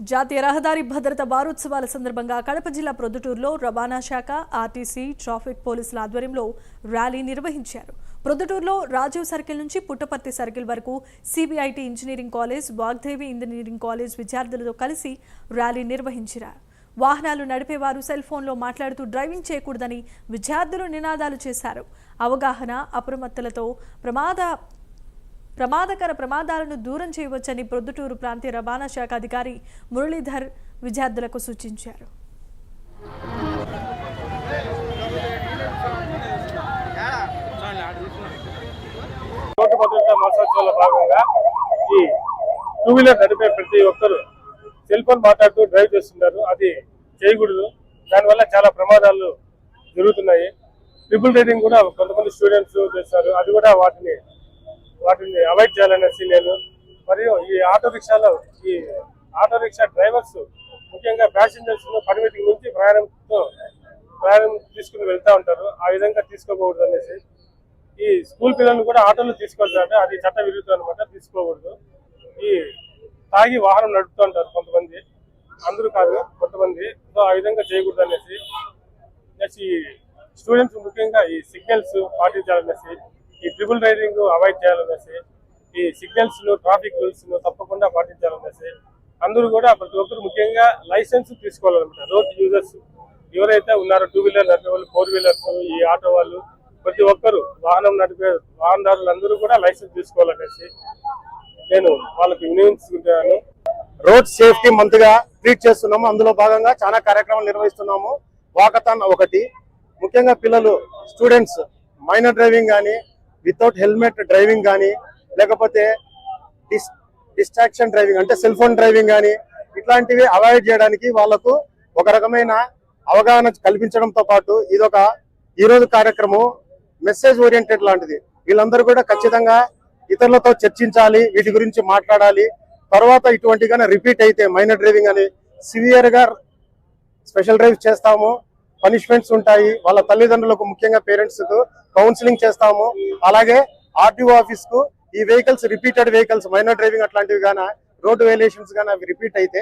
జాతీయ రహదారి భద్రత వారోత్సవాల సందర్భంగా కడప జిల్లా ప్రొద్దుటూరులో రవాణా శాఖ ఆర్టీసీ ట్రాఫిక్ పోలీసుల ఆధ్వర్యంలో ర్యాలీ నిర్వహించారు. ప్రొద్దుటూరులో రాజీవ్ సర్కిల్ నుంచి పుట్టపర్తి సర్కిల్ వరకు CBIT engineering college Vagdevi engineering college విద్యార్థులతో కలిసి ర్యాలీ నిర్వహించారు. వాహనాలు నడిపేవారు సెల్ ఫోన్లో మాట్లాడుతూ డ్రైవింగ్ చేయకూడదని విద్యార్థులు నినాదాలు చేశారు. అవగాహన అప్రమత్తలతో ప్రమాద ప్రమాదకర ప్రమాదాలను దూరం చేయవచ్చని ప్రొద్దుటూరు ప్రాంతీయ రవాణా శాఖ అధికారి మురళీధర్ విద్యార్థులకు సూచించారు. రోడ్డు భద్రత భాగంగా ఈ టూ వీలర్ నడిపే ప్రతి ఒక్కరు సెల్ ఫోన్ మాట్లాడుతూ డ్రైవ్ చేస్తున్నారు అది చేయకూడదు. దానివల్ల చాలా ప్రమాదాలు జరుగుతున్నాయి. ట్రిపుల్ రైడింగ్ కూడా కొంతమంది స్టూడెంట్స్ చేస్తారు. అది కూడా వాటిని వాటిని అవాయిడ్ చేయాలనేసి నేను మరియు ఈ ఆటో రిక్షాలో ఈ ఆటో రిక్షా డ్రైవర్స్ ముఖ్యంగా ప్యాసింజర్స్ పరిమితికి మించి ప్రయాణంతో ప్రయాణం తీసుకుని వెళ్తూ ఉంటారు. ఆ విధంగా తీసుకోకూడదు అనేసి. ఈ స్కూల్ పిల్లల్ని కూడా ఆటోలో తీసుకెళ్తారంటే అది చట్ట విరుద్ధం అనమాట తీసుకోకూడదు. ఈ తాగి వాహనం నడుపుతూ ఉంటారు కొంతమంది. అందరూ కాదు కొంతమంది. సో ఆ విధంగా చేయకూడదు అనేసి. నెక్స్ట్ ఈ స్టూడెంట్స్ ముఖ్యంగా ఈ సిగ్నల్స్ పాటించాలనేసి ఈ ట్రిపుల్ రైడింగ్ అవాయిడ్ చేయాలనేసి ఈ సిగ్నల్స్ను ట్రాఫిక్ రూల్స్ను తప్పకుండా పాటించాలనేసి అందరూ కూడా ప్రతి ఒక్కరు ముఖ్యంగా లైసెన్స్ తీసుకోవాలన్నమాట. రోడ్ యూజర్స్ ఎవరైతే ఉన్నారో టూ వీలర్ నడిపే వాళ్ళు ఫోర్ వీలర్స్ ఈ ఆటో వాళ్ళు ప్రతి ఒక్కరు వాహనం నడిపే వాహనదారులు అందరూ కూడా లైసెన్స్ తీసుకోవాలనేసి నేను వాళ్ళకి వినియోగించుకుంటున్నాను. రోడ్ సేఫ్టీ మంత్గా ట్రీట్ చేస్తున్నాము. అందులో భాగంగా చాలా కార్యక్రమాలు నిర్వహిస్తున్నాము. వాకథాన్ ఒకటి. ముఖ్యంగా పిల్లలు స్టూడెంట్స్ మైనర్ డ్రైవింగ్ కానీ వితౌట్ హెల్మెట్ డ్రైవింగ్ కానీ లేకపోతే డిస్ డిస్ట్రాక్షన్ డ్రైవింగ్ అంటే సెల్ ఫోన్ డ్రైవింగ్ కానీ ఇట్లాంటివి అవాయిడ్ చేయడానికి వాళ్ళకు ఒక రకమైన అవగాహన కల్పించడంతో పాటు ఇదొక ఈరోజు కార్యక్రమం మెసేజ్ ఓరియంటెడ్ లాంటిది. వీళ్ళందరూ కూడా ఖచ్చితంగా ఇతరులతో చర్చించాలి వీటి గురించి మాట్లాడాలి. తర్వాత ఇటువంటి కానీ రిపీట్ అయితే మైనర్ డ్రైవింగ్ అని సివియర్గా స్పెషల్ డ్రైవ్ చేస్తాము. పనిష్మెంట్స్ ఉంటాయి. వాళ్ళ తల్లిదండ్రులకు ముఖ్యంగా పేరెంట్స్కు కౌన్సిలింగ్ చేస్తాము. అలాగే ఆర్టీఓ ఆఫీస్కు ఈ vehicles repeated vehicles minor driving అట్లాంటివి గాన రోడ్డు వేలేషన్స్ గానీ అవి రిపీట్ అయితే